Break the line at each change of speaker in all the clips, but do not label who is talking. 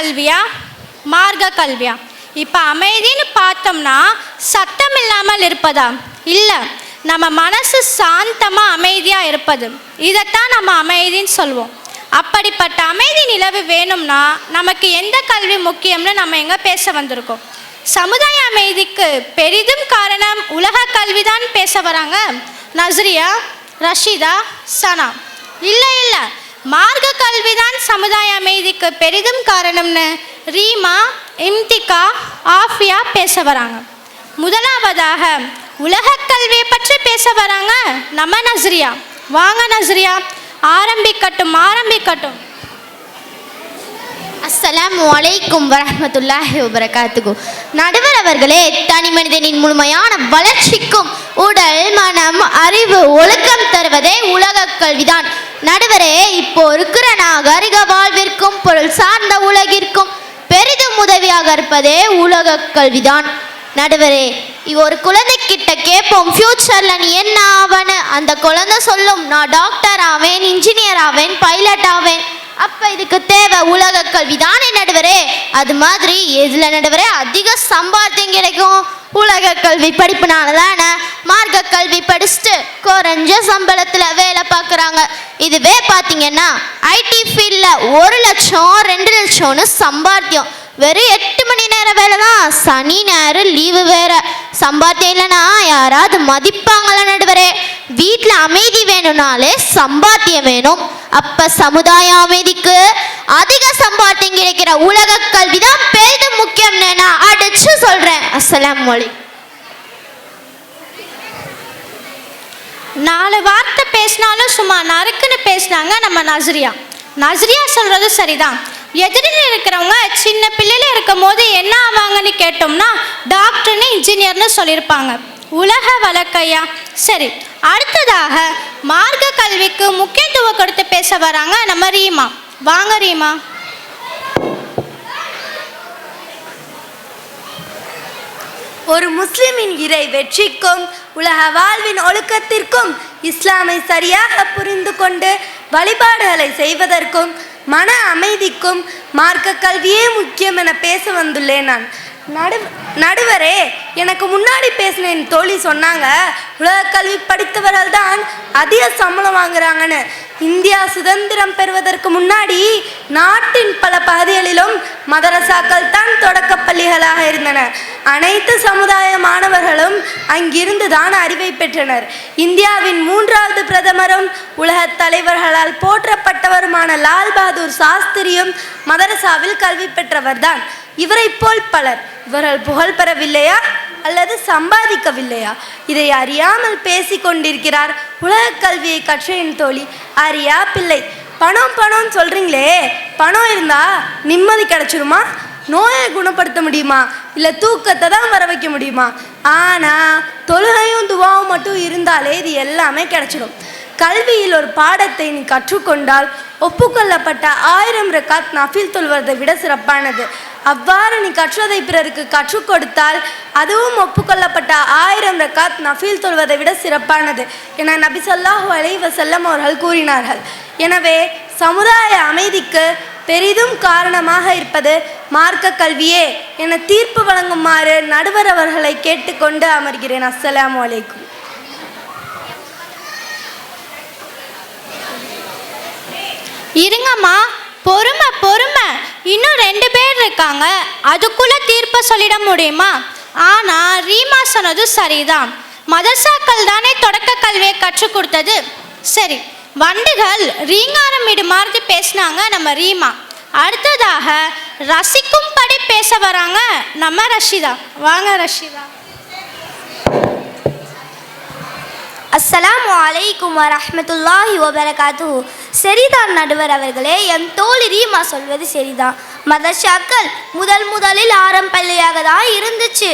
கல்வியா? மார்க்க கல்வியா? இப்போ அமைதின்னு பார்த்தோம்னா சத்தம் இல்லாமல் இருப்பதா? இல்லை. நம்ம மனசு சாந்தமாக அமைதியாக இருப்பது. இதைத்தான் நம்ம அமைதின்னு சொல்லுவோம் அப்படிப்பட்ட அமைதி நிலவு வேணும்னா நமக்கு எந்த கல்வி முக்கியம்னு நம்ம எங்கே பேச வந்திருக்கோம்? சமுதாய அமைதிக்கு பெரிதும் காரணம் உலக கல்விதான் பேச வராங்க. நஸ்ரியா ரஷிதா சனா. இல்லை இல்லை. மார்க்க கல்விதான் சமுதாய அமைதிக்கு பெரிதும் காரணம்னு ரீமா இம்திகா ஆஃபியா பேச வராங்க. முதலாவதாக உலக கல்வியை பற்றி பேச வராங்க நம்ம நஸ்ரியா. வாங்க நஸ்ரியா ஆரம்பிக்கட்டும் ஆரம்பிக்கட்டும்.
அஸ்லாம் அலைக்கும் வரமத்துல்லாஹி வபரகாத்துகு நடுவர் அவர்களே தனி மனிதனின் முழுமையான வளர்ச்சிக்கும் உடல் மனம் அறிவு ஒழுக்கம் தருவதே உலக கல்விதான். நடுவரே இப்போ இருக்கிற நாகரிக வாழ்விற்கும் பொருள் சார்ந்த உலகிற்கும் பெரிதும் உதவியாக இருப்பதே உலக கல்விதான். நடுவரே ஒரு ஒரு குழந்தைகிட்ட கேட்போம் ஃபியூச்சர்ல நீ என்ன ஆவன? அந்த குழந்தை சொல்லும் நான் டாக்டர் ஆவேன் இன்ஜினியர் ஆவேன் பைலட் ஆவேன். அப்ப இதுக்கு தேவை உலக கல்வி தானே நடுவரே. அது மாதிரி எதுல நடுவரே அதிக சம்பாத்தியம் கிடைக்கும். உலக கல்வி படிப்புனால தானே மார்க்க கல்வி படிச்சுட்டு குறைஞ்ச சம்பளத்துல வேலை பார்க்குறாங்க. இதுவே பார்த்தீங்கன்னா ஐடி ஃபீல்டில் ஒரு லட்சம் ரெண்டு லட்சம்னு சம்பாத்தியம். வெறும் எட்டு மணி நேரம் வேலை தான். சனி ஞாயிறு லீவு வேற. சம்பாத்தியம் இல்லைன்னா யாராவது மதிப்பாங்களா நடுவரே? வீட்டில் அமைதி வேணும்னாலே சம்பாத்தியம் வேணும். அப்ப சமுதாய அமைதிக்கு அதிக சம்பாத்தியம் கிடைக்கிற உலக கல்வி தான் பெரிதும் முக்கியம் நான் அடிச்சு சொல்றேன். அஸ்லாம் மொழி
நாலு வார்த்தை பேசினாலும் சும்மா நறுக்குன்னு பேசினாங்க நம்ம நஸ்ரியா நஸ்ரியா சொல்றது சரிதான். எதிரில் இருக்கிறவங்க சின்ன பிள்ளையில இருக்கும் போது என்ன ஆவாங்கன்னு கேட்டோம்னா டாக்டர்னு இன்ஜினியர்னு சொல்லியிருப்பாங்க. உலக வழக்கையா? சரி அடுத்ததாக மார்க்க கல்விக்கு முக்கியத்துவம் கொடுத்து பேச வராங்க நம்ம ரீமா. வாங்க ரீமா.
ஒரு முஸ்லிமின் இறை வெற்றிக்கும் உலக வாழ்வின் ஒழுக்கத்திற்கும் இஸ்லாமை சரியாக புரிந்து கொண்டு வழிபாடுகளை செய்வதற்கும் மன அமைதிக்கும் மார்க்க கல்வியே முக்கியம் என பேச வந்துள்ளேன் நான். நடு நடுவரே எனக்கு முன்னாடி பேசின என் தோழி சொன்னாங்க உலக கல்வி படித்தவர்கள் தான் அதிக சம்பளம் வாங்குறாங்கன்னு. இந்தியா சுதந்திரம் பெறுவதற்கு முன்னாடி நாட்டின் பல பகுதிகளிலும் மதரசாக்கள் தான் தொடக்க பள்ளிகளாக இருந்தன. அனைத்து சமுதாய மாணவர்களும் அங்கிருந்து தான் அறிவை பெற்றனர். இந்தியாவின் மூன்றாவது பிரதமரும் உலகத் தலைவர்களால் போற்றப்பட்டவருமான லால் பகதூர் சாஸ்திரியும் மதரசாவில் கல்வி பெற்றவர்தான். இவரைப் போல் பலர். இவர்கள் புகழ் பெறவில்லையா? அல்லது சம்பாதிக்கவில்லையா? இதை அறியாமல் பேசிக்கொண்டிருக்கிறார் உலக கல்வியை கற்ற என் தோழி. அரியா பிள்ளை. பணம் பணம் சொல்றீங்களே. பணம் இருந்தா நிம்மதி கிடைச்சிருமா? நோயை குணப்படுத்த முடியுமா? இல்லை தூக்கத்தை தான் வர வைக்க முடியுமா? ஆனால் தொழுகையும் துவாவும் மட்டும் இருந்தாலே இது எல்லாமே கிடைச்சிடும். கல்வியில் ஒரு பாடத்தை நீ கற்றுக்கொண்டால் ஒப்புக்கொள்ளப்பட்ட ஆயிரம் ரக்காத் நஃபில் தொல்வதை விட சிறப்பானது. அவ்வாறு நீ கற்றதை பிறருக்கு கற்றுக் கொடுத்தால் அதுவும் ஒப்புக்கொள்ளப்பட்ட ஆயிரம் ரக்காத் நஃபீல் தொல்வதை விட சிறப்பானது என நபி சொல்லாஹு அலைஹி வஸல்லம் அவர்கள் கூறினார்கள். எனவே சமுதாய அமைதிக்கு பெரிதும் காரணமாக இருப்பது மார்க்க கல்வியே என தீர்ப்பு வழங்குமாறு நடுவர் அவர்களை கேட்டுக்கொண்டு அமர்கிறேன். அஸ்ஸலாமு வலைக்கும்
இருங்கம்மா. பொறுமை பொறுமை. இன்னும் ரெண்டு பேர் இருக்காங்க. அதுக்குள்ள தீர்ப்பை சொல்லிட முடியுமா? ஆனா ரீமா சொன்னது சரிதான். மதர்சாக்கள் தானே தொடக்க கல்வியை கற்றுக் கொடுத்தது. சரி வண்டுகள் ரீங்காரம் இடு மாதிரி பேசினாங்க நம்ம ரீமா. அடுத்ததாக ரசிக்கும்படி பேச வராங்க நம்ம ரஷிதா. வாங்க ரஷிதா.
அஸ்ஸலாமு அலைக்கும் வரமத்துல்லாஹி வபரகாத்து சரிதான் நடுவர் அவர்களே என் தோழி ரீமா சொல்வது சரிதான். மதர்ஷாக்கள் முதல் முதலில் ஆரம்பள்ளியாக தான் இருந்துச்சு.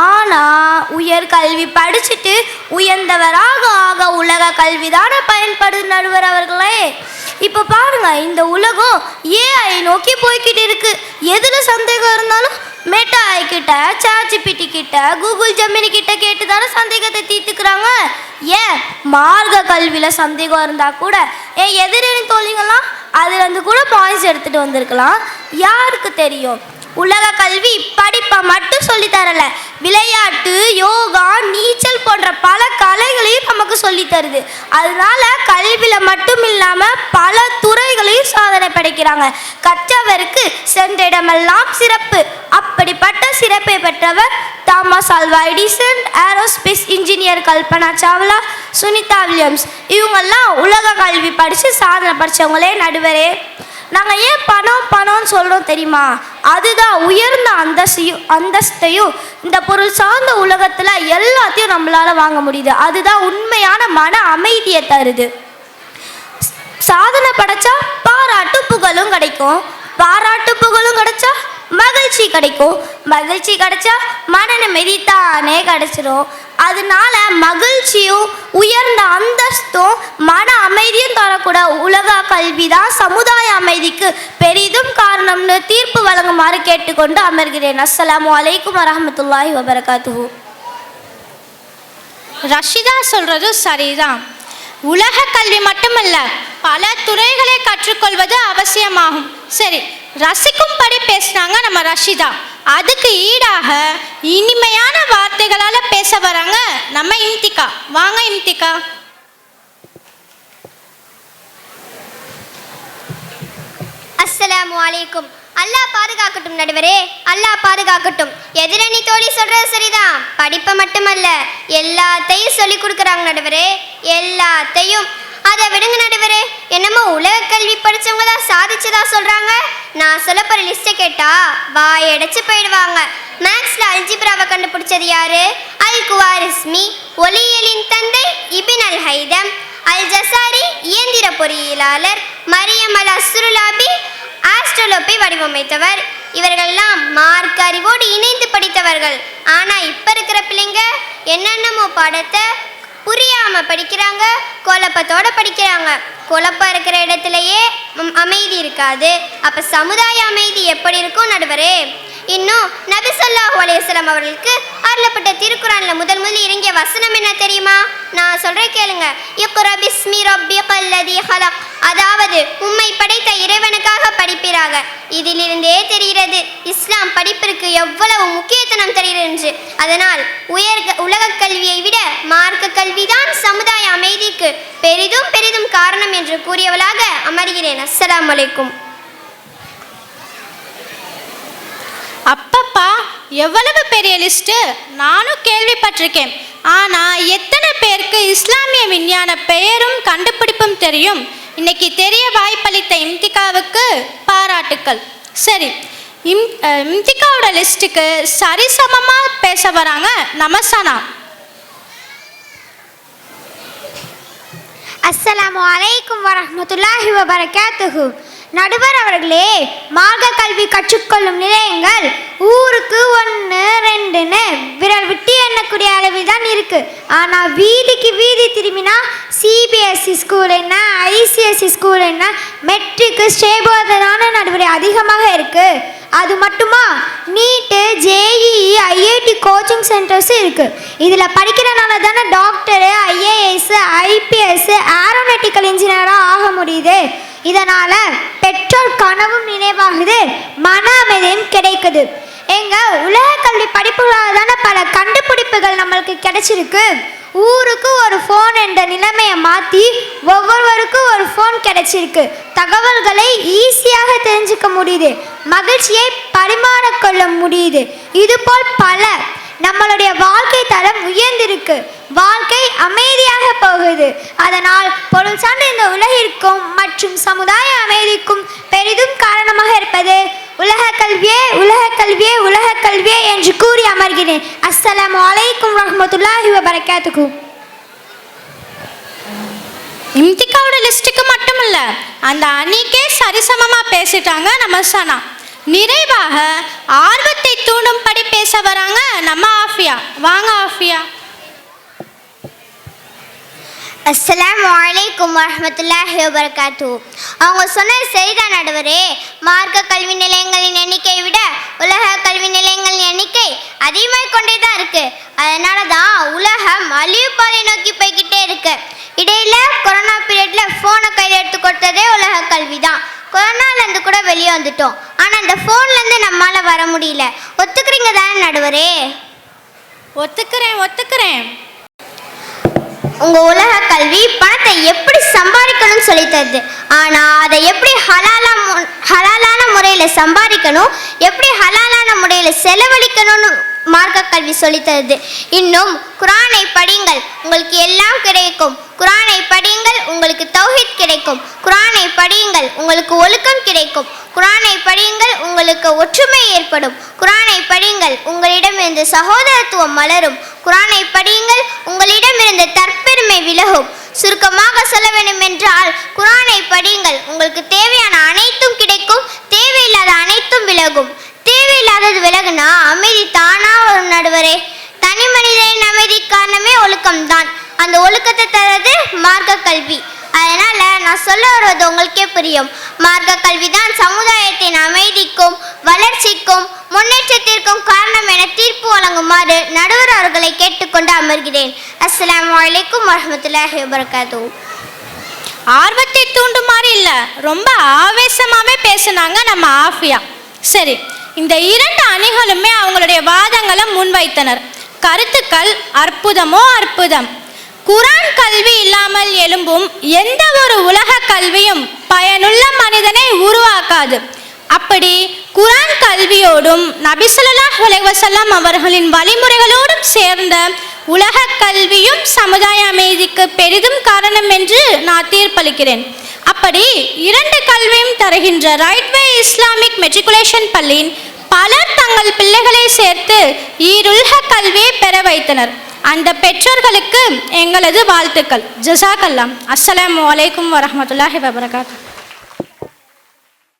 ஆனால் உயர் கல்வி படிச்சுட்டு உயர்ந்தவராக ஆக உலக கல்வி தானே பயன்படுது நடுவர் அவர்களே. இப்போ பாருங்க இந்த உலகம் ஏஐ நோக்கி போய்கிட்டு இருக்கு. எதுல சந்தேகம் இருந்தாலும் மெட்டா கிட்ட சாட்சிபிட்டி கிட்ட கூகுள் ஜெமினி கிட்ட கேட்டு தானே சந்தேகத்தை தீர்த்துக்கிறாங்க? ஏன்? மார்க்க கல்வியில் சந்தேகம் இருந்தா கூட ஏன் எதிரணி தோழிங்கெல்லாம்
அதுலேருந்து கூட பாயிண்ட்ஸ் எடுத்துகிட்டு வந்திருக்கலாம். யாருக்கு தெரியும்? உலக கல்வி படிப்பை மட்டும் சொல்லி தரல. விளையாட்டு யோகா நீச்சல் போன்ற பல கலைகளையும் நமக்கு சொல்லி தருது. அதனால கல்வியில் மட்டும் இல்லாமல் பல துறைகளையும் சாதனை படைக்கிறாங்க. அவருக்கு சென்ற இடமெல்லாம் சிறப்பு. அப்படிப்பட்ட சிறப்பை பெற்றவர் Thomas Alva Edison aerospace engineer Kalpana Chawla Sunita Williams. இவங்கெல்லாம் உலக கல்வி படித்து சாதனை படித்தவங்களே நடுவரே. நாங்கள் ஏன் பணம் பணம்னு சொல்கிறோம் தெரியுமா? அதுதான் உயர்ந்த அந்தஸ்தையும் அந்தஸ்தையும் இந்த பொருள் சார்ந்த உலகத்தில் எல்லாத்தையும் நம்மளால் வாங்க முடியுது. அதுதான் உண்மையான மன அமைதியை தருது. சாதனை படைச்சா பாராட்டு புகழும் கிடைக்கும். பாராட்டு புகழும் கிடைச்சா மகிழ்ச்சி கிடைக்கும். மகிழ்ச்சி கிடைச்சா மன நிம்மதி தானே கிடைச்சிரும். அதனால மகிழ்ச்சியும் உயர்ந்த அந்தஸ்தும் மன அமைதியும் தரக்கூட உலக கல்வி தான் சமுதாய அமைதிக்கு பெரிதும் காரணம்னு தீர்ப்பு வழங்குமாறு கேட்டுக்கொண்டு அமர்கிறேன். அஸ்லாம் வலைக்கும் வரமத்துல்லாஹி வபரகாத்து
ரஷிதா சொல்றது சரிதான். உலக கல்வி மட்டுமல்ல பல துறைகளை கற்றுக்கொள்வது அவசியமாகும். சரி ரசிக்கும்படி பேசுனாங்க நம்ம ரஷிதா. அதுக்கு ஈடாக இனிமையான வார்த்தைகளால பேச வராங்க நம்ம இம்திகா. வாங்க இம்திகா.
அஸ்ஸலாமு அலைக்கும். அல்லாஹ் பாதுகாக்கட்டும் நடுவரே அல்லாஹ் பாதுகாக்கட்டும். எதிரணி தோழி சொல்றது சரிதான். படிப்பை மட்டுமல்ல எல்லாத்தையும் சொல்லி கொடுக்குறாங்க நடுவரே எல்லாத்தையும். அதை விடுங்க நடுவரே. என்னமோ உலக கல்வி படிச்சவங்க தான் சாதிச்சதா சொல்றாங்க? நான் சொல்ல போற லிஸ்ட்டை கேட்டா வாய் அடைச்சு போயிடுவாங்க. மேக்ஸ்ல அல்ஜிப்ராவை கண்டுபிடிச்சது யாரு? அல் குவாரிஸ்மி ஒலியலின் தந்தை இபின் அல் ஹைதம் அல் ஜசாரி இயந்திர பொறியியலாளர் மரியம் அல் ஆஸ்ட்ரோலோப்பை வடிவமைத்தவர். இவர்கள்லாம் மார்க் அறிவோடு இணைந்து படித்தவர்கள். ஆனா இப்ப இருக்கிற பிள்ளைங்க என்னென்னமோ பாடத்தை புரியாம படிக்கிறாங்க குழப்பத்தோட படிக்கிறாங்க. குழப்பம் இருக்கிற இடத்துலயே அமைதி இருக்காது. அப்ப சமுதாய அமைதி எப்படி இருக்கும் நடுவரே? இன்னும் நபி ஸல்லல்லாஹு அவர்களுக்கு அருளப்பட்ட திருக்குறானில் முதல் முதல் இறங்கிய வசனம் என்ன தெரியுமா? நான் சொல்றேன் கேளுங்க. இக்ரா பிஸ்மி ரப்பிக்கல் ஹலக். அதாவது உம்மை படைத்த இறைவனுக்காக படிப்பீராக. இதிலிருந்தே தெரிகிறது இஸ்லாம் படிப்பிற்கு எவ்வளவு முக்கியத்துவம் தருகிறது என்று. அதனால் உயர் உலக கல்வியை விட மார்க்க கல்விதான் சமுதாய அமைதிக்கு பெரிதும் பெரிதும் காரணம் என்று கூறியவளாக அமர்கிறேன். அஸ்ஸலாமு வலைக்கும்
அப்பப்பா எவ்வளவு பெரிய லிஸ்ட்டு நானும் கேள்விப்பட்டிருக்கேன். ஆனால் எத்தனை பேருக்கு இஸ்லாமிய விஞ்ஞான பெயரும் கண்டுபிடிப்பும் தெரியும்? இன்னைக்கு தெரிய வாய்ப்பளித்த இம்திகாவுக்கு பாராட்டுக்கள். சரி இம் இம்திகாவோட லிஸ்ட்டுக்கு சரிசமமாக பேச வராங்க நமசனா
அஸ்ஸலாமு அலைக்கும் வரமத்துல்லாஹி வபரகாத்துஹு. நடுவர் அவர்களே மார்க்க கல்வி கற்றுக்கொள்ளும் நிலையங்கள். ஊருக்கு ஒன்று ரெண்டுன்னு. விரல் விட்டு எண்ணக்கூடிய அளவில் தான் இருக்கு. ஆனால் வீதிக்கு வீதி திரும்பினா சிபிஎஸ்சி ஸ்கூல் என்ன ஐசிஎஸ்சி ஸ்கூல் என்ன மெட்ரிக்கு ஸ்டேபோதனான நடுவரை அதிகமாக இருக்கு. அது மட்டுமா? நீட்டு ஜேஇஇ ஐஐடி கோச்சிங் சென்டர்ஸும் இருக்கு. இதில் படிக்கிறனால தானே டாக்டரு ஐஏஎஸ் ஐபிஎஸ் ஏரோனட்டிக்கல் இன்ஜினியராக ஆக முடியுது. இதனால் பெற்றோர் கனவும் நினைவாகுது மன அமைதியும் கிடைக்குது. எங்க உலக கல்வி படிப்புகளால் தானே பல கண்டுபிடிப்புகள் நம்மளுக்கு கிடைச்சிருக்கு. ஊருக்கு ஒரு ஃபோன் என்ற நிலைமையை மாற்றி ஒவ்வொருவருக்கும் ஒரு ஃபோன் கிடைச்சிருக்கு. தகவல்களை ஈஸியாக தெரிஞ்சுக்க முடியுது. மகிழ்ச்சியை பரிமாறிக்கொள்ள முடியுது. இதுபோல் பல நம்மளுடைய வாழ்க்கை தரம் உயர்ந்திருக்கு. வாழ்க்கை அமைதியாக போகுது. அதனால் பொருள் சார்ந்த இந்த உலகிற்கும் மற்றும் சமுதாய அமைதிக்கும் பெரிதும் காரணமாக இருப்பது உலக கல்வியே உலக கல்வியே உலக கல்வியே என்று கூறி அமர்கிறேன். அஸ்ஸலாம் வலைக்கும் ரஹமத்துல்லாஹி வபரகாத்துக்கும்
இம்திகாவோட லிஸ்ட்டுக்கு மட்டும் இல்லை அந்த அணிக்கே சரிசமமாக பேசிட்டாங்க நம்ம சனா. நிறைவாக ஆர்வத்தை தூண்டும்படி பேச வராங்க நம்ம ஆஃபியா. வாங்க ஆஃபியா.
அஸ்லாம் வலைக்கும் வரமத்துல்லாஹி வபரகாத்து. அவங்க சொன்னது சரிதான் நடுவரே. மார்க்க கல்வி நிலையங்களின் எண்ணிக்கையை விட உலக கல்வி நிலையங்களின் எண்ணிக்கை அதிகமாக கொண்டே தான் இருக்கு. அதனால தான் உலகம் அழிவு பாதை நோக்கி போய்கிட்டே இருக்கு. இடையில கொரோனா பீரியட்ல ஃபோனை கையில் எடுத்து கொடுத்ததே உலக கல்வி தான் கொரோனாலேருந்து கூட வெளியே வந்துட்டோம். ஆனால் இந்த ஃபோன்லேருந்து நம்மளால் வர முடியல. ஒத்துக்கிறீங்க தானே நடுவரே?
ஒத்துக்கிறேன் ஒத்துக்கிறேன்.
உங்க உலக கல்வி பணத்தை எப்படி சம்பாதிக்கணும்னு சொல்லி தருது. ஆனா அதை எப்படி ஹலாலா ஹலாலான முறையில சம்பாதிக்கணும் எப்படி ஹலாலான முறையில செலவழிக்கணும்னு மார்க்க கல்வி சொல்லித்தருது. இன்னும் குரானை படியுங்கள் உங்களுக்கு எல்லாம் கிடைக்கும். குரானை படியுங்கள் உங்களுக்கு தௌஹித் கிடைக்கும். குரானை படியுங்கள் உங்களுக்கு ஒழுக்கம் கிடைக்கும். குரானை படியுங்கள் உங்களுக்கு ஒற்றுமை ஏற்படும். குரானை படியுங்கள் உங்களிடமிருந்து சகோதரத்துவம் மலரும். குரானை படியுங்கள் உங்களிடமிருந்து தற்பெருமை விலகும். சுருக்கமாக சொல்ல வேண்டும் என்றால் குரானை படியுங்கள் உங்களுக்கு தேவையான அனைத்தும் கிடைக்கும். தேவையில்லாத அனைத்தும் விலகும். தேவையில்லாதது விலகுனா அமைதி தானா வரும் நடுவரே. தனி மனிதனின் அமைதி காரணமே ஒழுக்கம்தான். அந்த ஒழுக்கத்தை தரது மார்க்க கல்வி அதனால நான் சொல்ல வருவது உங்களுக்கே புரியும். மார்க்க கல்வி தான் சமுதாயத்தின் அமைதிக்கும் வளர்ச்சிக்கும் முன்னேற்றத்திற்கும் காரணம் என தீர்ப்பு வழங்குமாறு நடுவர் அவர்களை கேட்டுக்கொண்டு அமர்கிறேன். அஸ்லாம் அலைக்கும் வரஹ்மத்துல்லாஹி வபரகாத்துஹு.
ஆர்வத்தை தூண்டுமாறு இல்லை. ரொம்ப ஆவேசமாகவே பேசுனாங்க நம்ம ஆஃபியா. சரி இந்த இரண்டு அணிகளுமே அவங்களுடைய வாதங்களை முன்வைத்தனர். கருத்துக்கள் அற்புதமோ அற்புதம். குரான் கல்வி இல்லாமல் எழும்பும் எந்த ஒரு உலக கல்வியும் பயனுள்ள மனிதனை உருவாக்காது. அப்படி குரான் கல்வியோடும் நபிசல்லாஹ் வசல்லம் அவர்களின் வழிமுறைகளோடும் சேர்ந்த உலக கல்வியும் சமுதாய அமைதிக்கு பெரிதும் காரணம் என்று நான் தீர்ப்பளிக்கிறேன். அப்படி இரண்டு கல்வியும் தருகின்ற ரைட்வே இஸ்லாமிக் மெட்ரிகுலேஷன் பள்ளியின் பலர் தங்கள் பிள்ளைகளை சேர்த்து ஈருலக கல்வியை பெற வைத்தனர். அந்த பெற்றோர்களுக்கு எங்களது வாழ்த்துக்கள். ஜசாக் அல்லாம் அஸ்ஸலாமு வலைக்கம் வரமத்துல்லாஹி வபரகாத்து